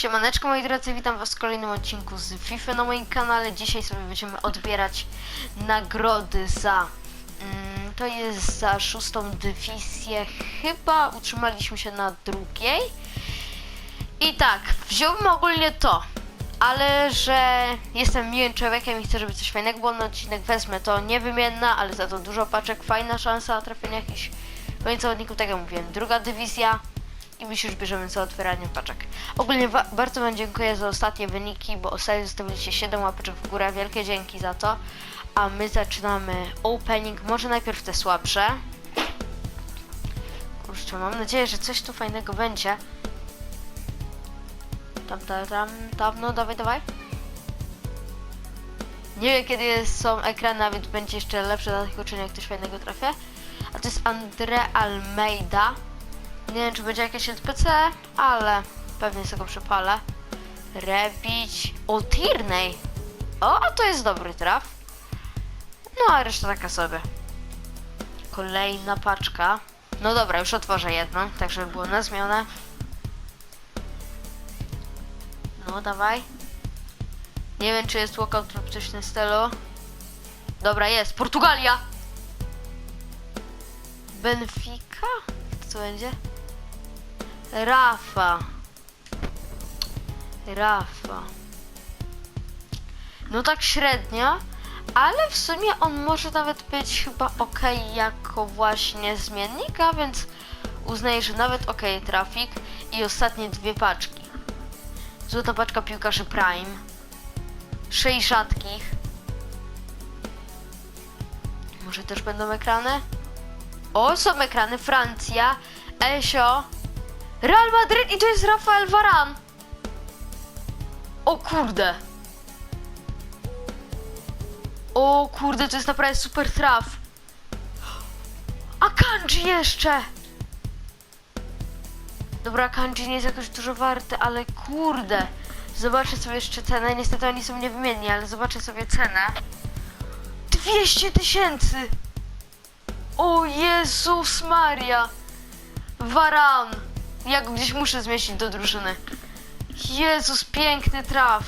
Siemaneczko moi drodzy, witam was w kolejnym odcinku z FIFA na moim kanale. Dzisiaj sobie będziemy odbierać nagrody za... Mm, to jest za szóstą dywizję. Chyba utrzymaliśmy się na drugiej. I tak, wziąłbym ogólnie to, ale że jestem miłym człowiekiem i chcę, żeby coś fajnego było na odcinek, wezmę to niewymienna, ale za to dużo paczek, fajna szansa na trafienie jakichś zawodników, tak jak mówiłem, druga dywizja i my się już bierzemy za otwieranie paczek. Ogólnie bardzo Wam dziękuję za ostatnie wyniki, bo ostatnio zostawiliście 7 łapeczek w górę, wielkie dzięki za to. A my zaczynamy opening, może najpierw te słabsze. Kurczę, mam nadzieję, że coś tu fajnego będzie. Tam, tam, tam, tam, no dawaj, dawaj. Nie wiem kiedy są ekrany, a więc będzie jeszcze lepsze dla tych uczeń, jak coś fajnego trafię. A to jest Andre Almeida. Nie wiem, czy będzie jakieś NPC, ale pewnie sobie go przepalę. Rebić. O, Tierney. O, a to jest dobry traf. No, a reszta taka sobie. Kolejna paczka. No dobra, już otworzę jedną, tak żeby było na zmianę. No, dawaj. Nie wiem, czy jest walkout tym stylu. Dobra, jest. Portugalia! Benfica? Co będzie? Rafa. Rafa. No tak średnio, ale w sumie on może nawet być chyba ok jako właśnie zmiennik, a więc uznaję, że nawet ok trafik i ostatnie dwie paczki. Złota paczka piłkarzy Prime. Sześć rzadkich. Może też będą ekrany? O, są ekrany. Francja, Esio, Real Madrid i to jest Rafael Varan. O kurde. O kurde, to jest naprawdę super traf. A Kanji jeszcze. Dobra, Kanji nie jest jakoś dużo warte, ale kurde. Zobaczę sobie jeszcze cenę. Niestety oni są niewymienni, ale zobaczę sobie cenę. 200 tysięcy. O Jezus Maria. Varan. Ja go gdzieś muszę zmieścić do drużyny. Jezus, piękny traf.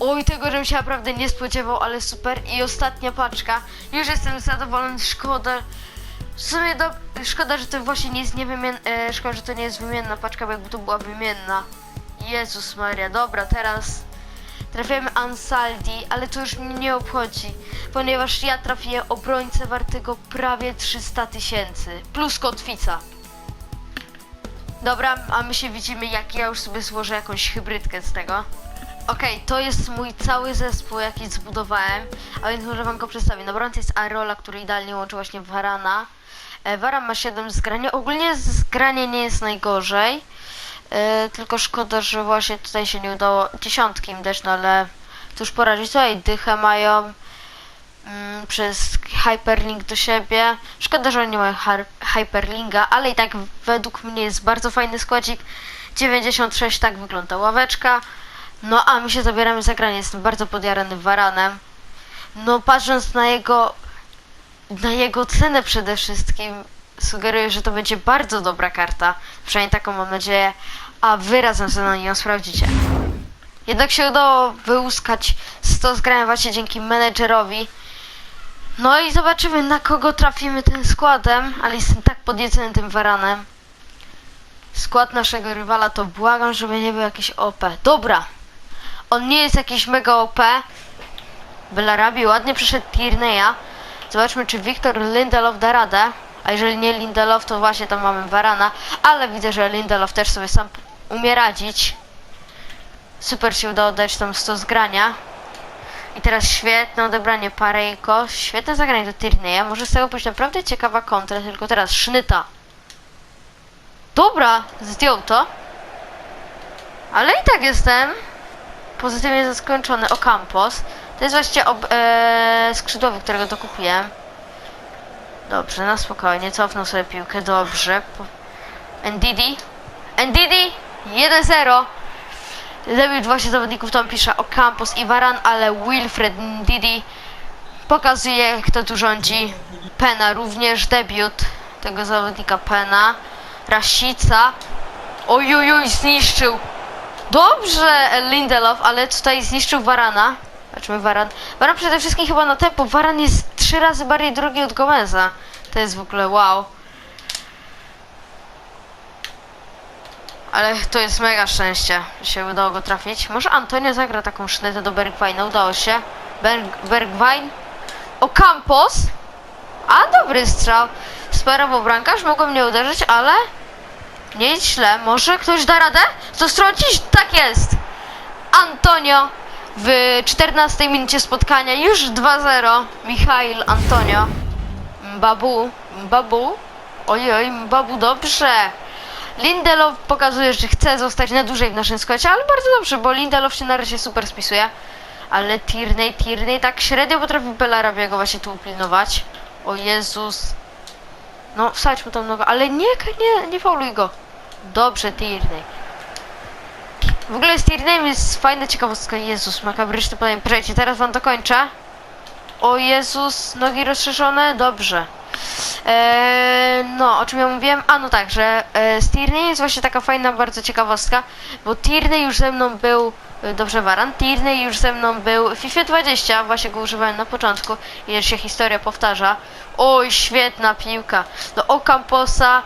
Oj, tego żebym się naprawdę nie spodziewał, ale super. I ostatnia paczka. Już jestem zadowolony, szkoda. W sumie do... szkoda, że to właśnie nie jest niewymienna. E, szkoda, że to nie jest wymienna paczka, bo jakby to była wymienna. Jezus Maria, dobra, teraz trafiamy Ansaldi, ale to już mnie nie obchodzi, ponieważ ja trafię obrońcę wartego prawie 300 tysięcy, plus kotwica. Dobra, a my się widzimy, jak ja już sobie złożę jakąś hybrydkę z tego. Okej, to jest mój cały zespół, jaki zbudowałem, a więc może wam go przedstawię. Na bramce jest Arola, który idealnie łączy właśnie Varana. E, Varan ma 7 zgrania. Ogólnie zgranie nie jest najgorzej. E, tylko szkoda, że właśnie tutaj się nie udało dziesiątki im dać, no ale cóż poradzić. Tutaj dychę mają mm, przez hyperlink do siebie. Szkoda, że oni mają hyperlinka, ale i tak według mnie jest bardzo fajny składzik. 96 tak wygląda ławeczka. No a my się zabieramy za granie. Jestem bardzo podjarany Varanem. No patrząc na jego na jego cenę przede wszystkim sugeruję, że to będzie bardzo dobra karta. Przynajmniej taką mam nadzieję, a wy razem ze mną ją sprawdzicie. Jednak się udało wyłuskać 100 zgrałem właśnie dzięki menedżerowi. No i zobaczymy na kogo trafimy tym składem, ale jestem tak podjedzony tym Varanem. Skład naszego rywala to błagam, żeby nie był jakiś OP. Dobra, on nie jest jakiś mega OP. Belarabi ładnie przeszedł Tierney'a. Zobaczmy, czy Wiktor Lindelof da radę. A jeżeli nie Lindelof, to właśnie tam mamy Varana. Ale widzę, że Lindelof też sobie sam umie radzić. Super się udało dać tam 100 zgrania. I teraz świetne odebranie Parejko. Świetne zagranie do Tierney'a. Może z tego być naprawdę ciekawa kontra, tylko teraz Sznyta. Dobra, zdjął to. Ale i tak jestem pozytywnie zaskoczony o Campos. To jest właściwie ob, e, skrzydłowy, którego dokupiłem. Dobrze, na spokojnie, cofnął sobie piłkę, dobrze. Ndidi. Ndidi! 1-0. Debiut właśnie zawodników tam pisze o Campos i Varan, ale Wilfred Ndidi pokazuje, jak to tu rządzi. Pena również, debiut tego zawodnika Pena. Rasica. Ojujuj, zniszczył Dobrze, Lindelof, ale tutaj zniszczył Varana. Zobaczmy Varan. Varan przede wszystkim chyba na tempo. Varan jest trzy razy bardziej drogi od Gomeza. To jest w ogóle wow. Ale to jest mega szczęście, że się udało go trafić. Może Antonio zagra taką sznytę do Bergwijna, udało się. Berg, Bergwijn. Ocampos. A, dobry strzał. Sparował bramkarz, mogłem nie uderzyć, ale... Nie źle. Może ktoś da radę? Co strącić? Tak jest. Antonio w 14 minucie spotkania już 2-0. Michail Antonio. Babu. Babu. Ojoj, Babu dobrze. Lindelof pokazuje, że chce zostać na dłużej w naszym składzie, ale bardzo dobrze, bo Lindelof się na razie super spisuje. Ale Tierney, Tierney tak średnio potrafi Belarabiego właśnie tu upilnować. O Jezus. No, wsadź mu tam nogę, ale nie, nie, nie fauluj go. Dobrze, Tierney. W ogóle z Tierneyem jest fajna ciekawostka. Jezus, makabryczny podanie. Poczekajcie, teraz wam dokończę. O Jezus, nogi rozszerzone, dobrze. Eee, no, o czym ja mówiłem? A no tak, że e, z Tierney jest właśnie taka fajna, bardzo ciekawostka, bo Tierney już ze mną był, e, dobrze Waran, Tierney już ze mną był w FIFA 20, właśnie go używałem na początku i już się historia powtarza. Oj, świetna piłka do Ocamposa.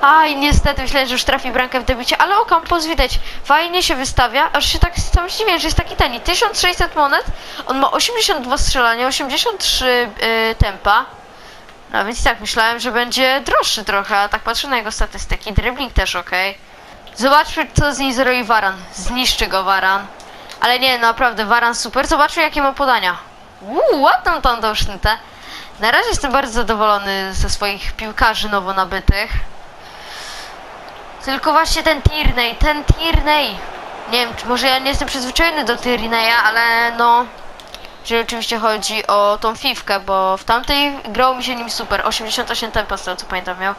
Aj, niestety myślałem, że już trafi bramkę w debiucie, ale Ocampos widać, fajnie się wystawia, aż się tak sam zdziwię, że jest taki tani. 1600 monet, on ma 82 strzelania, 83 e, tempa. No więc tak, myślałem, że będzie droższy trochę, a tak patrzę na jego statystyki. Dribbling też ok. Zobaczmy, co z nim zrobi Varan. Zniszczy go Varan. Ale nie, naprawdę, Varan super. Zobaczmy, jakie ma podania. Uuu, ładną tą tą. Na razie jestem bardzo zadowolony ze swoich piłkarzy nowo nabytych. Tylko właśnie ten Tierney, ten Tierney. Nie wiem, czy może ja nie jestem przyzwyczajony do Tierneya, ale no że oczywiście chodzi o tą fifkę, bo w tamtej grało mi się nim super. 88 tempa z tego co pamiętam miał.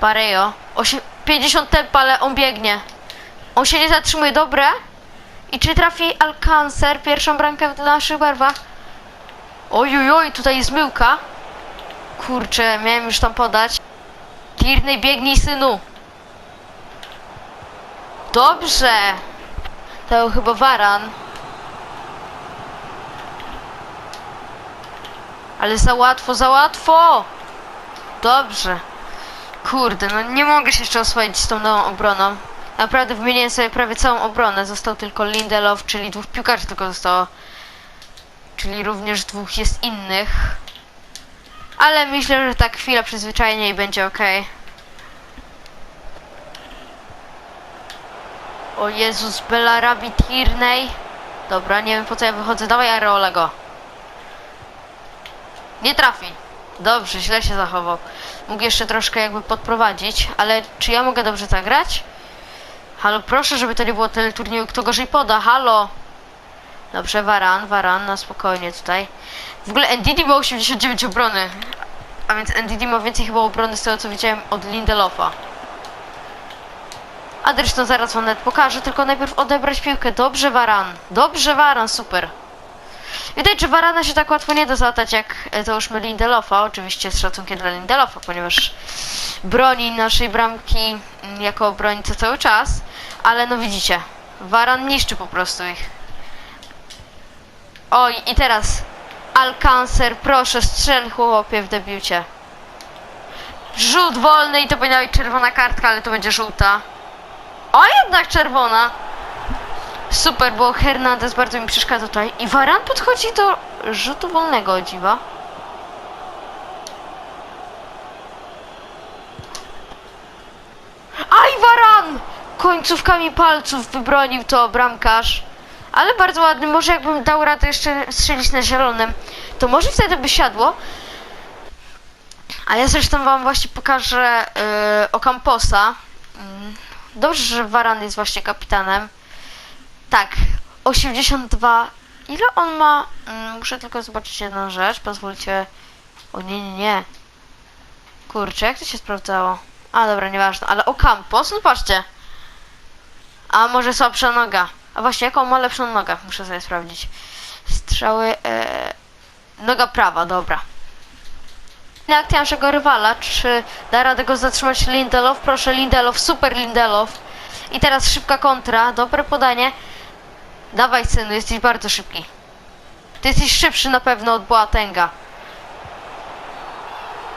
Parejo. Osie- 50 tempa, ale on biegnie. On się nie zatrzymuje, dobre. I czy trafi Alcancer pierwszą bramkę w naszych barwach? Ojojoj, tutaj jest myłka. Kurczę, miałem już tam podać. Tierney, biegnij synu. Dobrze. To chyba Varan. Ale za łatwo, za łatwo! Dobrze. Kurde, no nie mogę się jeszcze oswoić z tą nową obroną. Naprawdę wymieniłem sobie prawie całą obronę. Został tylko Lindelof, czyli dwóch piłkarzy tylko zostało. Czyli również dwóch jest innych. Ale myślę, że tak chwila przyzwyczajenia i będzie ok. O Jezus, Belarabi Tierney. Dobra, nie wiem po co ja wychodzę. Dawaj Areolego. Nie trafi. Dobrze, źle się zachował. Mógł jeszcze troszkę jakby podprowadzić, ale czy ja mogę dobrze zagrać? Halo, proszę, żeby to nie było tyle turnieju, kto gorzej poda. Halo! Dobrze, Varan, Varan, na spokojnie tutaj. W ogóle NDD ma 89 obrony. A więc NDD ma więcej chyba obrony z tego, co widziałem od Lindelofa. A zresztą zaraz wam nawet pokażę, tylko najpierw odebrać piłkę. Dobrze, Varan. Dobrze, Varan, super. Widać, że Varana się tak łatwo nie da załatać jak e, załóżmy Lindelofa, oczywiście z szacunkiem dla Lindelofa, ponieważ broni naszej bramki mm, jako obrońca cały czas, ale no widzicie, Varan niszczy po prostu ich. Oj, i teraz Alcancer, proszę, strzel chłopie w debiucie. Rzut wolny i to powinna być czerwona kartka, ale to będzie żółta. O, jednak czerwona. Super, bo Hernandez bardzo mi przeszkadza tutaj. I Varan podchodzi do rzutu wolnego, dziwa. Aj, Varan! Końcówkami palców wybronił to bramkarz. Ale bardzo ładny. Może jakbym dał radę jeszcze strzelić na zielonym, to może wtedy by siadło. A ja zresztą wam właśnie pokażę yy, Ocamposa. Mm, Dobrze, że Varan jest właśnie kapitanem. Tak, 82. Ile on ma? Mm, Muszę tylko zobaczyć jedną rzecz. Pozwólcie. O nie, nie, nie. Kurczę, jak to się sprawdzało? A dobra, nieważne, ale Ocampos, no patrzcie. A może słabsza noga. A właśnie, jaką ma lepszą nogę? Muszę sobie sprawdzić. Strzały. E... Noga prawa, dobra. Akcja naszego rywala, czy da radę go zatrzymać Lindelof? Proszę, Lindelof, super Lindelof. I teraz szybka kontra, dobre podanie. Dawaj synu, jesteś bardzo szybki. Ty jesteś szybszy na pewno od Boatenga.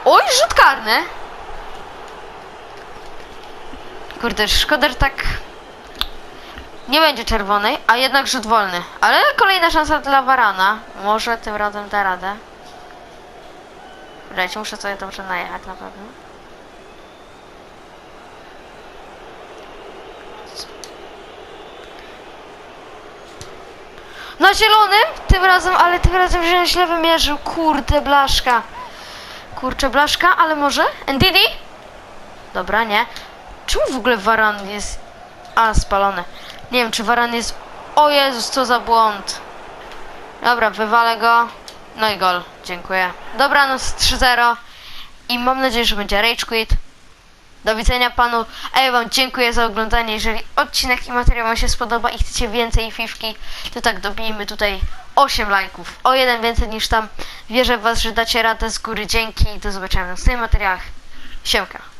Oj, rzut karny! Kurde, szkoda, że tak... Nie będzie czerwonej, a jednak rzut wolny. Ale kolejna szansa dla Varana. Może tym razem da radę. Czekajcie, muszę sobie dobrze najechać na pewno. Na zielonym? Tym razem, ale tym razem się źle wymierzył. Kurde, blaszka. Kurczę, blaszka, ale może? Ndidi? Dobra, nie. Czemu w ogóle Varan jest... A, spalony. Nie wiem, czy Varan jest... O Jezus, co za błąd. Dobra, wywalę go. No i gol. Dziękuję. Dobranoc 3-0. I mam nadzieję, że będzie Rage Quit. Do widzenia panu. A ja wam dziękuję za oglądanie. Jeżeli odcinek i materiał wam się spodoba i chcecie więcej fifki, to tak dobijmy tutaj 8 lajków. O jeden więcej niż tam. Wierzę w was, że dacie radę z góry. Dzięki. Do zobaczenia w następnych materiałach. Siemka.